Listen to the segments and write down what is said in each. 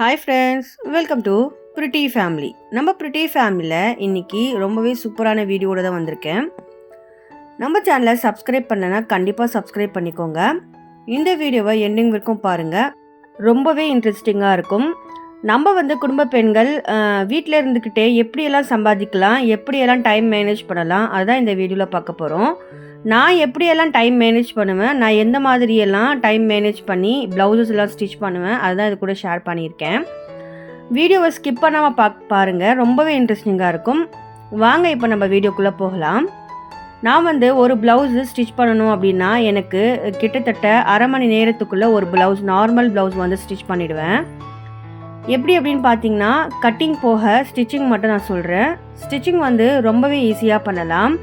Hi friends welcome to pretty family நம்ம pretty ஃபேமிலியில் இன்றைக்கி ரொம்பவே சூப்பரான வீடியோட தான் வந்திருக்கேன். நம்ம சேனலை சப்ஸ்கிரைப் பண்ணலைன்னா கண்டிப்பாக சப்ஸ்கிரைப் பண்ணிக்கோங்க. இந்த வீடியோவை எண்டிங் வரைக்கும் பாருங்கள் ரொம்பவே இன்ட்ரெஸ்டிங்காக இருக்கும். நம்ம வந்து குடும்ப பெண்கள் வீட்டில் இருந்துக்கிட்டே எப்படியெல்லாம் சம்பாதிக்கலாம் எப்படியெல்லாம் டைம் மேனேஜ் பண்ணலாம் அதுதான் இந்த வீடியோவில் பார்க்க போகிறோம் நான் எப்படியெல்லாம் டைம் மேனேஜ் பண்ணுவேன் நான் எந்த மாதிரியெல்லாம் டைம் மேனேஜ் பண்ணி ப்ளவுசஸ் எல்லாம் ஸ்டிச் பண்ணுவேன் அதுதான் இது கூட ஷேர் பண்ணியிருக்கேன். வீடியோவை ஸ்கிப் பண்ணாமல் பா பாருங்கள் ரொம்பவே இன்ட்ரெஸ்டிங்காக இருக்கும். வாங்க இப்போ நம்ம வீடியோக்குள்ளே போகலாம். நான் வந்து ஒரு ப்ளவுஸு ஸ்டிச் பண்ணணும் அப்படின்னா எனக்கு கிட்டத்தட்ட அரை மணி நேரத்துக்குள்ளே ஒரு ப்ளவுஸ் நார்மல் ப்ளவுஸ் வந்து ஸ்டிச் பண்ணிவிடுவேன் எப்படி அப்படின்னு பார்த்தீங்கன்னா கட்டிங் போக ஸ்டிச்சிங் மட்டும் நான் சொல்கிறேன் ஸ்டிச்சிங் வந்து ரொம்பவே ஈஸியாக பண்ணலாம்.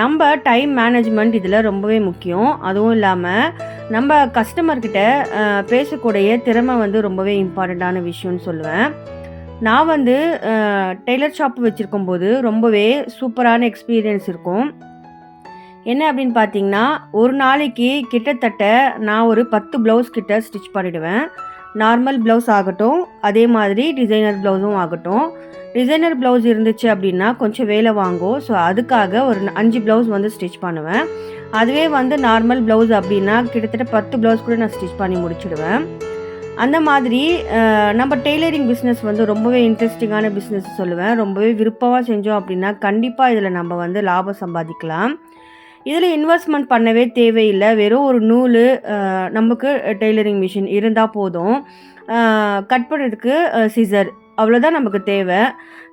நம்ம டைம் மேனேஜ்மெண்ட் இதில் ரொம்பவே முக்கியம். அதுவும் இல்லாமல் நம்ம கஸ்டமர்கிட்ட பேசக்கூடிய திறமை வந்து ரொம்பவே இம்பார்ட்டண்ட்டான விஷயம்னு சொல்லுவேன். நான் வந்து டெய்லர் ஷாப் வச்சுருக்கும் போது ரொம்பவே சூப்பரான எக்ஸ்பீரியன்ஸ் இருக்கும். என்ன அப்படின்னு பார்த்தீங்கன்னா ஒரு நாளைக்கு கிட்டத்தட்ட நான் ஒரு பத்து ப்ளவுஸ் கிட்ட ஸ்டிச் பண்ணிவிடுவேன் நார்மல் ப்ளவுஸ் ஆகட்டும் அதே மாதிரி டிசைனர் ப்ளவுஸும் ஆகட்டும். டிசைனர் ப்ளவுஸ் இருந்துச்சு அப்படின்னா கொஞ்சம் வேலை வாங்கும். ஸோ அதுக்காக ஒரு அஞ்சு ப்ளவுஸ் வந்து ஸ்டிச் பண்ணுவேன். அதுவே வந்து நார்மல் ப்ளவுஸ் அப்படின்னா கிட்டத்தட்ட பத்து ப்ளவுஸ் கூட நான் ஸ்டிச் பண்ணி முடிச்சிடுவேன். அந்த மாதிரி நம்ம டெய்லரிங் பிஸ்னஸ் வந்து ரொம்பவே இன்ட்ரெஸ்டிங்கான பிஸ்னஸ் சொல்லுவேன். ரொம்பவே விருப்பமாக செஞ்சோம் அப்படின்னா கண்டிப்பாக இதில் நம்ம வந்து லாபம் சம்பாதிக்கலாம். இதில் இன்வெஸ்ட்மெண்ட் பண்ணவே தேவையில்லை. வெறும் ஒரு நூல் நமக்கு டெய்லரிங் மிஷின் இருந்தால் போதும். கட் பண்ணுறதுக்கு சிசர் அவ்வளோதான் நமக்கு தேவை.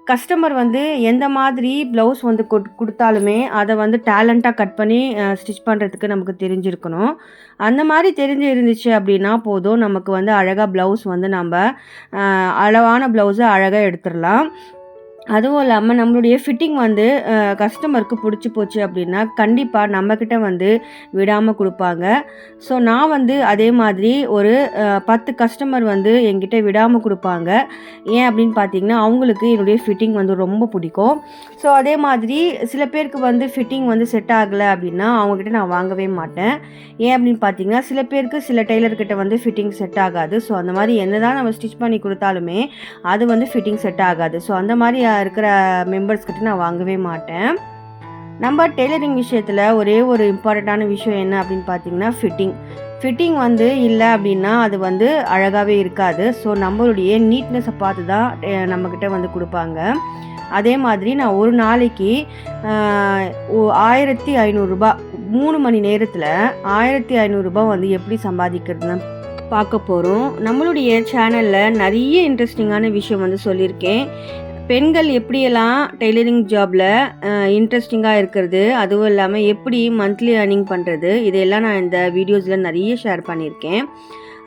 கஸ்டமர் வந்து எந்த மாதிரி ப்ளவுஸ் வந்து கொட் கொடுத்தாலுமே அதை வந்து டேலண்ட்டாக கட் பண்ணி ஸ்டிச் பண்ணுறதுக்கு நமக்கு தெரிஞ்சிருக்கணும். அந்த மாதிரி தெரிஞ்சு இருந்துச்சு அப்படின்னா போதும். நமக்கு வந்து அழகாக ப்ளவுஸ் வந்து நம்ம அளவான ப்ளவுஸை அழகாக எடுத்துடலாம். அதுவும் இல்லாமல் நம்மளுடைய ஃபிட்டிங் வந்து கஸ்டமருக்கு பிடிச்சி போச்சு அப்படின்னா கண்டிப்பாக நம்மக்கிட்ட வந்து விடாமல் கொடுப்பாங்க. ஸோ நான் வந்து அதே மாதிரி ஒரு பத்து கஸ்டமர் வந்து என்கிட்ட விடாமல் கொடுப்பாங்க. ஏன் அப்படின்னு பார்த்தீங்கன்னா அவங்களுக்கு என்னுடைய ஃபிட்டிங் வந்து ரொம்ப பிடிக்கும். ஸோ அதே மாதிரி சில பேருக்கு வந்து ஃபிட்டிங் வந்து செட் ஆகலை அப்படின்னா அவங்கக்கிட்ட நான் வாங்கவே மாட்டேன். ஏன் அப்படின்னு பார்த்தீங்கன்னா சில பேருக்கு சில டெய்லர்கிட்ட வந்து ஃபிட்டிங் செட் ஆகாது. ஸோ அந்த மாதிரி என்ன தான் நம்ம ஸ்டிச் பண்ணி கொடுத்தாலுமே அது வந்து ஃபிட்டிங் செட் ஆகாது. ஸோ அந்த மாதிரி இருக்கிற மெம்பர்ஸ்கிட்ட நான் வாங்கவே மாட்டேன். நம்ம டெய்லரிங் விஷயத்தில் ஒரே ஒரு இம்பார்ட்டண்ட்டான விஷயம் என்ன அப்படின்னு பார்த்தீங்கன்னா ஃபிட்டிங் ஃபிட்டிங் வந்து இல்லை அப்படின்னா அது வந்து அழகாகவே இருக்காது. ஸோ நம்மளுடைய நீட்னஸை பார்த்து தான் நம்மக்கிட்ட வந்து கொடுப்பாங்க. அதே மாதிரி நான் ஒரு நாளைக்கு ஆயிரத்தி ஐநூறுரூபா மூணு மணி நேரத்தில் ஆயிரத்தி ஐநூறுரூபா வந்து எப்படி சம்பாதிக்கிறதுன்னு பார்க்க போகிறோம் நம்மளுடைய சேனலில் நிறைய இன்ட்ரெஸ்டிங்கான விஷயம் வந்து சொல்லியிருக்கேன். பெண்கள் எப்படியெல்லாம் டெய்லரிங் ஜாபில் இன்ட்ரெஸ்டிங்காக இருக்கிறது அதுவும் இல்லாமல் எப்படி மந்த்லி ஏர்னிங் பண்ணுறது இதையெல்லாம் நான் இந்த வீடியோஸில் நிறைய ஷேர் பண்ணியிருக்கேன்.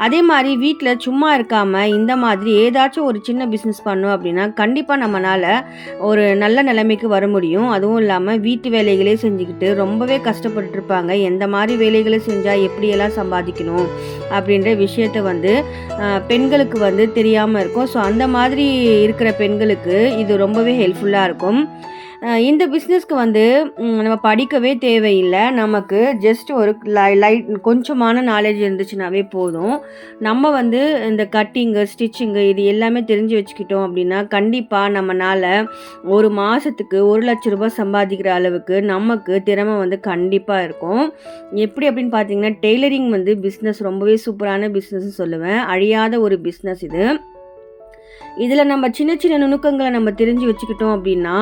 அதே மாதிரி வீட்டில் சும்மா இருக்காமல் இந்த மாதிரி ஏதாச்சும் ஒரு சின்ன பிஸ்னஸ் பண்ணோம் அப்படின்னா கண்டிப்பாக நம்மளால் ஒரு நல்ல நிலைமைக்கு வர முடியும். அதுவும் இல்லாமல் வீட்டு வேலைகளே செஞ்சுக்கிட்டு ரொம்பவே கஷ்டப்பட்டு இருப்பாங்க எந்த மாதிரி வேலைகளை செஞ்சால் எப்படியெல்லாம் சம்பாதிக்கணும் அப்படின்ற விஷயத்த வந்து பெண்களுக்கு வந்து தெரியாமல் இருக்கும். ஸோ அந்த மாதிரி இருக்கிற பெண்களுக்கு இது ரொம்பவே ஹெல்ப்ஃபுல்லாக இருக்கும். இந்த பிஸ்னஸ்க்கு வந்து நம்ம படிக்கவே தேவையில்லை. நமக்கு ஜஸ்ட் ஒரு லை லைட் கொஞ்சமான நாலேஜ் இருந்துச்சுனாவே போதும். நம்ம வந்து இந்த கட்டிங்கு ஸ்டிச்சிங்கு இது எல்லாமே தெரிஞ்சு வச்சுக்கிட்டோம் அப்படின்னா கண்டிப்பாக நம்மளால் ஒரு மாதத்துக்கு ஒரு லட்ச ரூபாய் சம்பாதிக்கிற அளவுக்கு நமக்கு திறமை வந்து கண்டிப்பாக இருக்கும். எப்படி அப்படின்னு பார்த்தீங்கன்னா டெய்லரிங் வந்து பிஸ்னஸ் ரொம்பவே சூப்பரான பிஸ்னஸ் சொல்லுவேன். அழியாத ஒரு பிஸ்னஸ் இது. இதில் நம்ம சின்ன சின்ன நுணுக்கங்களை நம்ம தெரிஞ்சு வச்சுக்கிட்டோம் அப்படின்னா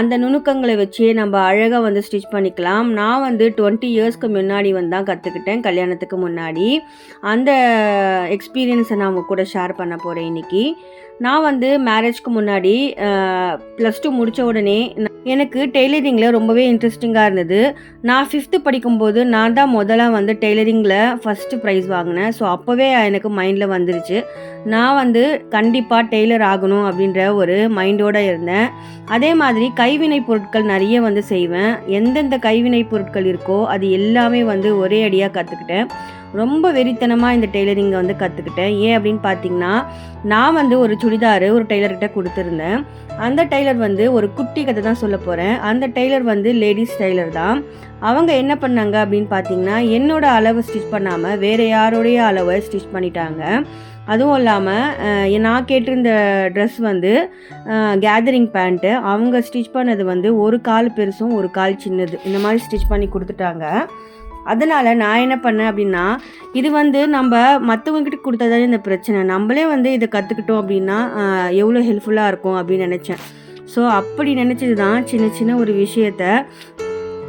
அந்த நுணுக்கங்களை வச்சே நம்ம அழகாக வந்து ஸ்டிச் பண்ணிக்கலாம். நான் வந்து டுவெண்ட்டி இயர்ஸ்க்கு முன்னாடி வந்து தான் கற்றுக்கிட்டேன் கல்யாணத்துக்கு முன்னாடி. அந்த எக்ஸ்பீரியன்ஸை நான் உங்கள் கூட ஷேர் பண்ண போகிறேன் இன்றைக்கி நான் வந்து மேரேஜ்க்கு முன்னாடி ப்ளஸ் டூ முடித்த உடனே எனக்கு டெய்லரிங்கில் ரொம்பவே இன்ட்ரெஸ்டிங்காக இருந்தது. நான் ஃபிஃப்த்து படிக்கும்போது நான் தான் முதல்ல வந்து டெய்லரிங்கில் ஃபஸ்ட்டு ப்ரைஸ் வாங்கினேன். ஸோ அப்போவே எனக்கு மைண்டில் வந்துருச்சு. நான் வந்து கண்டிப்பாக டெய்லர் ஆகணும் அப்படின்ற ஒரு மைண்டோடு இருந்தேன். அதே மாதிரி கைவினை பொருட்கள் நிறைய வந்து செய்வேன். எந்தெந்த கைவினை பொருட்கள் இருக்கோ அது எல்லாமே வந்து ஒரே அடியாக கற்றுக்கிட்டேன் ரொம்ப வெறித்தனமாக இந்த டெய்லரிங்கை வந்து கற்றுக்கிட்டேன் ஏன் அப்படின்னு பார்த்தீங்கன்னா நான் வந்து ஒரு சுடிதார் ஒரு டெய்லர்கிட்ட கொடுத்துருந்தேன். அந்த டெய்லர் வந்து ஒரு குட்டி கதை தான் சொல்ல போகிறேன் அந்த டெய்லர் வந்து லேடிஸ் டெய்லர் தான். அவங்க என்ன பண்ணாங்க அப்படின்னு பார்த்தீங்கன்னா என்னோட அளவை ஸ்டிச் பண்ணாமல் வேறு யாரோடைய அளவை ஸ்டிச் பண்ணிட்டாங்க. அதுவும் இல்லாமல் நான் கேட்டிருந்த ட்ரெஸ் வந்து கேதரிங் பேண்ட்டு அவங்க ஸ்டிச் பண்ணது வந்து ஒரு கால் பெருசும் ஒரு கால் சின்னது. இந்த மாதிரி ஸ்டிச் பண்ணி கொடுத்துட்டாங்க. அதனால் நான் என்ன பண்ணேன் அப்படின்னா இது வந்து நம்ம மற்றவங்ககிட்ட கொடுத்ததாலே இந்த பிரச்சனை. நம்மளே வந்து இதை கற்றுக்கிட்டோம் அப்படின்னா எவ்வளோ ஹெல்ப்ஃபுல்லாக இருக்கும் அப்படின்னு நினச்சேன். ஸோ அப்படி நினச்சது தான் சின்ன சின்ன ஒரு விஷயத்த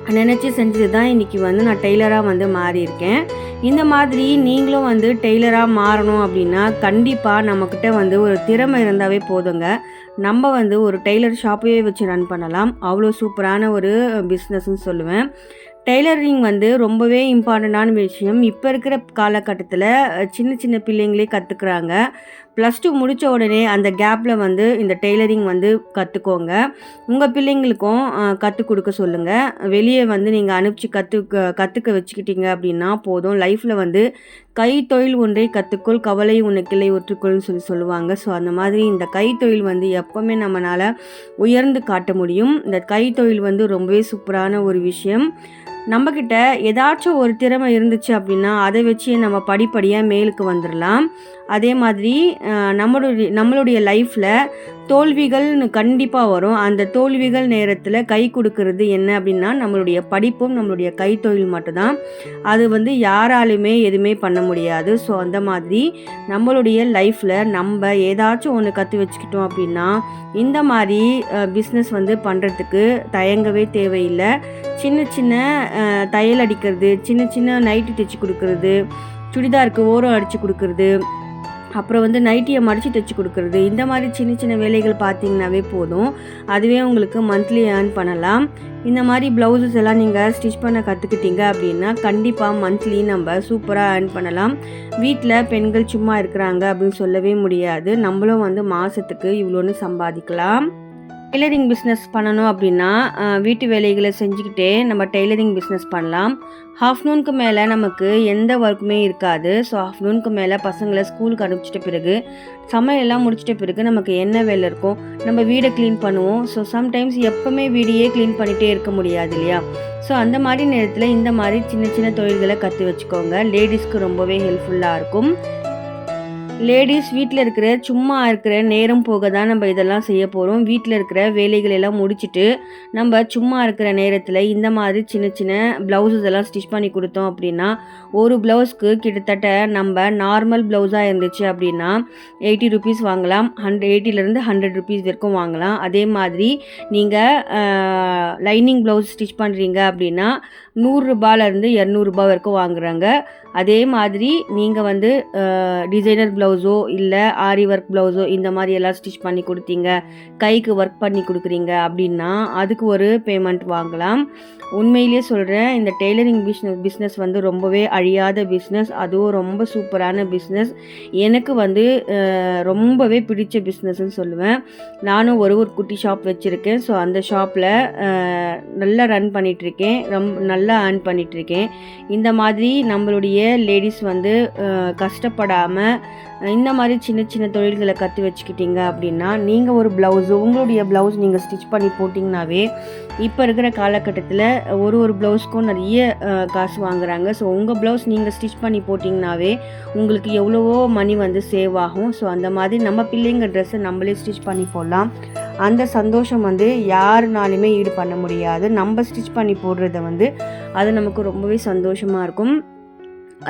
நினச்சி செஞ்சது தான் இன்றைக்கி வந்து நான் டெய்லராக வந்து மாறியிருக்கேன் இந்த மாதிரி நீங்களும் வந்து டெய்லராக மாறணும் அப்படின்னா கண்டிப்பாக நம்மக்கிட்ட வந்து ஒரு திறமை இருந்தாவே போதுங்க. நம்ம வந்து ஒரு டெய்லர் ஷாப்பையே வச்சு ரன் பண்ணலாம். அவ்வளோ சூப்பரான ஒரு பிஸ்னஸ்ன்னு சொல்லுவேன். டெய்லரிங் வந்து ரொம்பவே இம்பார்ட்டண்ட்டான விஷயம். இப்போ இருக்கிற காலகட்டத்தில் சின்ன சின்ன பிள்ளைங்களே கற்றுக்குறாங்க ப்ளஸ் டூ முடித்த உடனே அந்த கேப்பில் வந்து இந்த டெய்லரிங் வந்து கற்றுக்கோங்க உங்கள் பிள்ளைங்களுக்கும் கற்றுக் கொடுக்க சொல்லுங்கள் வெளியே வந்து நீங்கள் அனுப்பிச்சி கற்றுக்க கற்றுக்க வச்சுக்கிட்டீங்க அப்படின்னா போதும். லைஃப்பில் வந்து கைத்தொழில் ஒன்றை கற்றுக்கொள் கவலை உன்னை கிளை ஒற்றுக்கொள்னு சொல்லி சொல்லுவாங்க. ஸோ அந்த மாதிரி இந்த கைத்தொழில் வந்து எப்போவுமே நம்மளால் உயர்ந்து காட்ட முடியும். இந்த கைத்தொழில் வந்து ரொம்பவே சூப்பரான ஒரு விஷயம். நம்மக்கிட்ட ஏதாச்சும் ஒரு திறமை இருந்துச்சு அப்படின்னா அதை வச்சு நம்ம படிப்படியாக மேலுக்கு வந்துடலாம் அதே மாதிரி நம்மளுடைய நம்மளுடைய லைஃப்பில் தோல்விகள்னு கண்டிப்பாக வரும். அந்த தோல்விகள் நேரத்தில் கை கொடுக்கறது என்ன அப்படின்னா நம்மளுடைய படிப்பும் நம்மளுடைய கைத்தொழில் மட்டும்தான். அது வந்து யாராலுமே எதுவுமே பண்ண முடியாது. ஸோ அந்த மாதிரி நம்மளுடைய லைஃப்பில் நம்ம ஏதாச்சும் ஒன்று கற்று வச்சுக்கிட்டோம் அப்படின்னா இந்த மாதிரி பிஸ்னஸ் வந்து பண்ணுறதுக்கு தயங்கவே தேவையில்லை. சின்ன சின்ன தையல் அடிக்கிறது சின்ன சின்ன நைட்டு தைச்சி கொடுக்கறது சுடிதாருக்கு ஓரம் அடித்து கொடுக்கறது அப்புறம் வந்து நைட்டியை மடித்து தைச்சி கொடுக்குறது. இந்த மாதிரி சின்ன சின்ன வேலைகள் பார்த்தீங்கன்னாவே போதும். அதுவே உங்களுக்கு மந்த்லி ஏர்ன் பண்ணலாம். இந்த மாதிரி ப்ளவுசஸ் எல்லாம் நீங்கள் ஸ்டிச் பண்ண கற்றுக்கிட்டீங்க அப்படின்னா கண்டிப்பாக மந்த்லி நம்ம சூப்பராக ஏர்ன் பண்ணலாம். வீட்டில் பெண்கள் சும்மா இருக்கிறாங்க அப்படின்னு சொல்லவே முடியாது. நம்மளும் வந்து மாதத்துக்கு இவ்வளோன்னு சம்பாதிக்கலாம். டெய்லரிங் பிஸ்னஸ் பண்ணணும் அப்படின்னா வீட்டு வேலைகளை செஞ்சுக்கிட்டே நம்ம டெய்லரிங் பிஸ்னஸ் பண்ணலாம். ஆஃப்டர்நூனுக்கு மேலே நமக்கு எந்த ஒர்க்குமே இருக்காது. ஸோ ஆஃப்டர்நூனுக்கு மேலே பசங்களை ஸ்கூலுக்கு அனுப்பிச்சிட்ட பிறகு சமையலெல்லாம் முடிச்சிட்ட பிறகு நமக்கு என்ன வேலை இருக்கும் நம்ம வீடை க்ளீன் பண்ணுவோம். ஸோ சம்டைம்ஸ் எப்போவுமே வீடையே க்ளீன் பண்ணிகிட்டே இருக்க முடியாது இல்லையா? ஸோ அந்த மாதிரி நேரத்தில் இந்த மாதிரி சின்ன சின்ன தொழில்களை கற்று வச்சுக்கோங்க. லேடிஸ்க்கு ரொம்பவே ஹெல்ப்ஃபுல்லாக இருக்கும். லேடிஸ் வீட்டில் இருக்கிற சும்மா இருக்கிற நேரம் போக தான் நம்ம இதெல்லாம் செய்ய போகிறோம் வீட்டில் இருக்கிற வேலைகள் எல்லாம் முடிச்சுட்டு நம்ம சும்மா இருக்கிற நேரத்தில் இந்த மாதிரி சின்ன சின்ன ப்ளவுஸஸ் எல்லாம் ஸ்டிச் பண்ணி கொடுத்தோம் அப்படின்னா ஒரு ப்ளவுஸ்க்கு கிட்டத்தட்ட நம்ம நார்மல் ப்ளவுஸாக இருந்துச்சு அப்படின்னா எயிட்டி ருபீஸ் வாங்கலாம். ஹண்ட்ரட் எயிட்டிலேருந்து ஹண்ட்ரட் ருபீஸ் வரைக்கும் வாங்கலாம். அதே மாதிரி நீங்கள் லைனிங் ப்ளவுஸ் ஸ்டிச் பண்ணுறீங்க அப்படின்னா நூறுரூபாலேருந்து இரநூறுபா வரைக்கும் வாங்குறாங்க. அதே மாதிரி நீங்கள் வந்து டிசைனர் ப்ளவுஸோ இல்லை ஆரி ஒர்க் ப்ளவுஸோ இந்த மாதிரி எல்லாம் ஸ்டிச் பண்ணி கொடுத்தீங்க கைக்கு ஒர்க் பண்ணி கொடுக்குறீங்க அப்படின்னா அதுக்கு ஒரு பேமெண்ட் வாங்கலாம். உண்மையிலேயே சொல்கிறேன் இந்த டெய்லரிங் பிஸ்னஸ் பிஸ்னஸ் வந்து ரொம்பவே அழியாத பிஸ்னஸ் அதுவும் ரொம்ப சூப்பரான பிஸ்னஸ் எனக்கு வந்து ரொம்பவே பிடிச்ச பிஸ்னஸ்ன்னு சொல்லுவேன். நானும் ஒரு ஒரு குட்டி ஷாப் வச்சுருக்கேன். ஸோ அந்த ஷாப்பில் நல்லா ரன் பண்ணிகிட்ருக்கேன் ரொம்ப நல்லா ஏர்ன் பண்ணிகிட்ருக்கேன் இந்த மாதிரி நம்மளுடைய லேடிஸ் வந்து கஷ்டப்படாமல் இந்த மாதிரி சின்ன சின்ன தொழில்களை கற்று வச்சுக்கிட்டீங்க அப்படின்னா நீங்கள் ஒரு ப்ளவுஸு உங்களுடைய ப்ளவுஸ் நீங்கள் ஸ்டிச் பண்ணி போட்டிங்கனாவே இப்போ இருக்கிற காலகட்டத்தில் ஒரு ஒரு ப்ளவுஸ்க்கும் நிறைய காசு வாங்குறாங்க. ஸோ உங்கள் ப்ளவுஸ் நீங்கள் ஸ்டிச் பண்ணி போட்டிங்கனாவே உங்களுக்கு எவ்வளவோ மணி வந்து சேவ் ஆகும். ஸோ அந்த மாதிரி நம்ம பிள்ளைங்க ட்ரெஸ்ஸை நம்மளே ஸ்டிச் பண்ணி போடலாம். அந்த சந்தோஷம் வந்து யாருனாலுமே ஈடு பண்ண முடியாது. நம்ம ஸ்டிச் பண்ணி போடுறத வந்து அது நமக்கு ரொம்பவே சந்தோஷமாக இருக்கும்.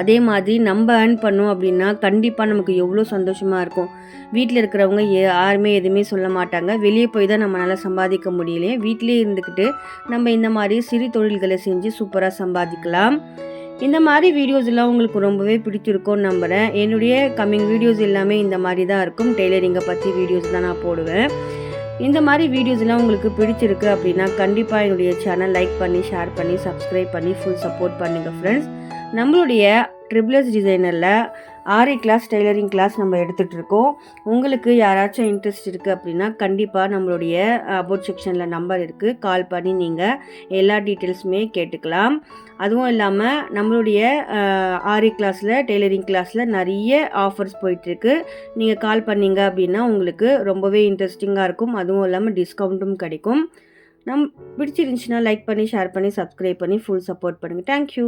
அதே மாதிரி நம்ம ஏர்ன் பண்ணோம் அப்படின்னா கண்டிப்பாக நமக்கு எவ்வளோ சந்தோஷமாக இருக்கும். வீட்டில் இருக்கிறவங்க யாருமே எதுவுமே சொல்ல மாட்டாங்க. வெளியே போய் தான் நம்மளால் சம்பாதிக்க முடியலையே. வீட்டிலே இருந்துக்கிட்டு நம்ம இந்த மாதிரி சிறு தொழில்களை செஞ்சு சூப்பராக சம்பாதிக்கலாம். இந்த மாதிரி வீடியோஸ் எல்லாம் உங்களுக்கு ரொம்பவே பிடிச்சிருக்கும்னு நம்புகிறேன் என்னுடைய கம்மிங் வீடியோஸ் எல்லாமே இந்த மாதிரி தான் இருக்கும். டெய்லரிங்கை பற்றி வீடியோஸ் தான் நான் போடுவேன். இந்த மாதிரி வீடியோஸ்லாம் உங்களுக்கு பிடிச்சிருக்கு அப்படின்னா கண்டிப்பாக என்னுடைய சேனல் லைக் பண்ணி ஷேர் பண்ணி சப்ஸ்கிரைப் பண்ணி ஃபுல் சப்போர்ட் பண்ணுங்கள் ஃப்ரெண்ட்ஸ் நம்மளுடைய ட்ரிபிள்எஸ் டிசைனரில் ஆரி கிளாஸ் டெய்லரிங் கிளாஸ் நம்ம எடுத்துகிட்டு இருக்கோம். உங்களுக்கு யாராச்சும் இன்ட்ரெஸ்ட் இருக்குது அப்படின்னா கண்டிப்பாக நம்மளுடைய அபோட் செக்ஷனில் நம்பர் இருக்குது கால் பண்ணி நீங்கள் எல்லா டீட்டெயில்ஸுமே கேட்டுக்கலாம். அதுவும் இல்லாமல் நம்மளுடைய ஆரி கிளாஸில் டெய்லரிங் கிளாஸில் நிறைய ஆஃபர்ஸ் போயிட்டுருக்கு. நீங்கள் கால் பண்ணீங்க அப்படின்னா உங்களுக்கு ரொம்பவே இன்ட்ரெஸ்டிங்காக இருக்கும். அதுவும் இல்லாமல் டிஸ்கவுண்ட்டும் கிடைக்கும். நம் பிடிச்சிருந்துச்சின்னா லைக் பண்ணி ஷேர் பண்ணி சப்ஸ்கிரைப் பண்ணி ஃபுல் சப்போர்ட் பண்ணுங்கள் தேங்க்யூ